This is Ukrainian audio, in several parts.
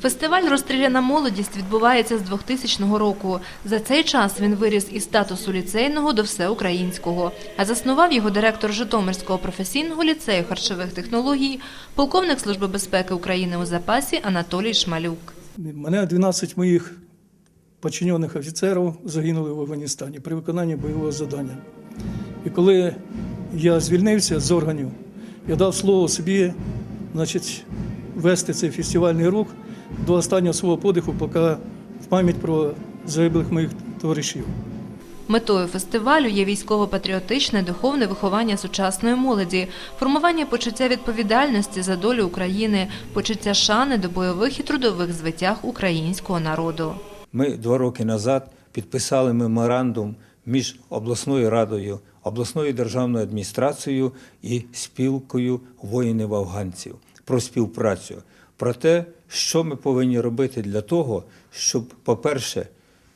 Фестиваль Розстріляна молодість відбувається з 2000 року. За цей час він виріс із статусу ліцейного до всеукраїнського. А заснував його директор Житомирського професійного ліцею харчових технологій, полковник Служби безпеки України у запасі Анатолій Шмалюк. Мене 12 моїх подчинених офіцерів загинули в Афганістані при виконанні бойового завдання. І коли я звільнився з органів, я дав слово собі значить, вести цей фестивальний рух до останнього свого подиху, поки в пам'ять про загиблих моїх товаришів. Метою фестивалю є військово-патріотичне духовне виховання сучасної молоді, формування почуття відповідальності за долю України, почуття шани до бойових і трудових звитяг українського народу. Ми два роки назад підписали меморандум між обласною радою, обласною державною адміністрацією і спілкою воїнів афганців про співпрацю, про те, що ми повинні робити для того, щоб, по-перше,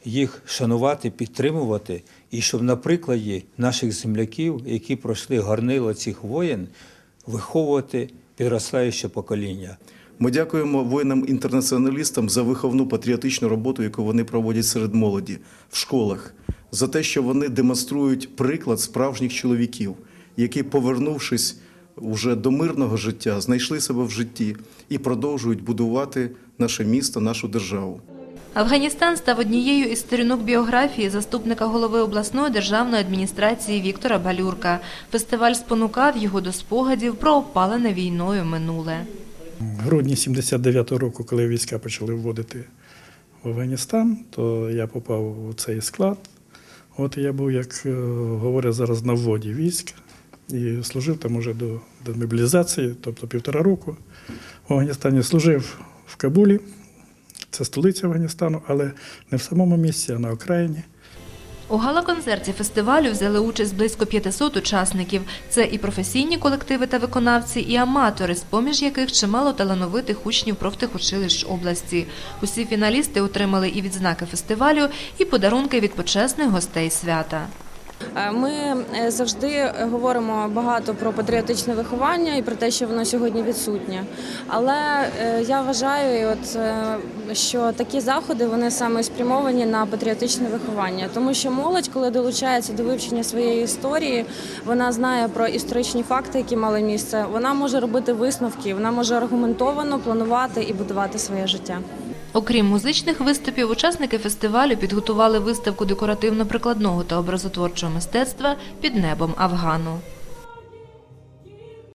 їх шанувати, підтримувати, і щоб на прикладі наших земляків, які пройшли горнило цих воєн, виховувати підростаюче покоління. Ми дякуємо воїнам-інтернаціоналістам за виховну патріотичну роботу, яку вони проводять серед молоді в школах, за те, що вони демонструють приклад справжніх чоловіків, які, повернувшись уже до мирного життя, знайшли себе в житті і продовжують будувати наше місто, нашу державу. Афганістан став однією із сторінок біографії заступника голови обласної державної адміністрації Віктора Балюрка. Фестиваль спонукав його до спогадів про опалене війною минуле. В грудні 79-го року, коли війська почали вводити в Афганістан, то я попав у цей склад. От я був, як е, говорять зараз, на вводі військ і служив там уже до, до мобілізації, тобто півтора року в Афганістані. Служив в Кабулі, це столиця Афганістану, але не в самому місці, а на окраїні. У гала-концерті фестивалю взяли участь близько 500 учасників. Це і професійні колективи та виконавці, і аматори, з-поміж яких чимало талановитих учнів профтехучилищ області. Усі фіналісти отримали і відзнаки фестивалю, і подарунки від почесних гостей свята. Е, Ми е, завжди говоримо багато про патріотичне виховання і про те, що воно сьогодні відсутнє. Але е, я вважаю, що такі заходи вони саме спрямовані на патріотичне виховання, тому що молодь, коли долучається до вивчення своєї історії, вона знає про історичні факти, які мали місце. Вона може робити висновки, вона може аргументовано планувати і будувати своє життя. Окрім музичних виступів, учасники фестивалю підготували виставку декоративно-прикладного та образотворчого мистецтва під небом Афгану.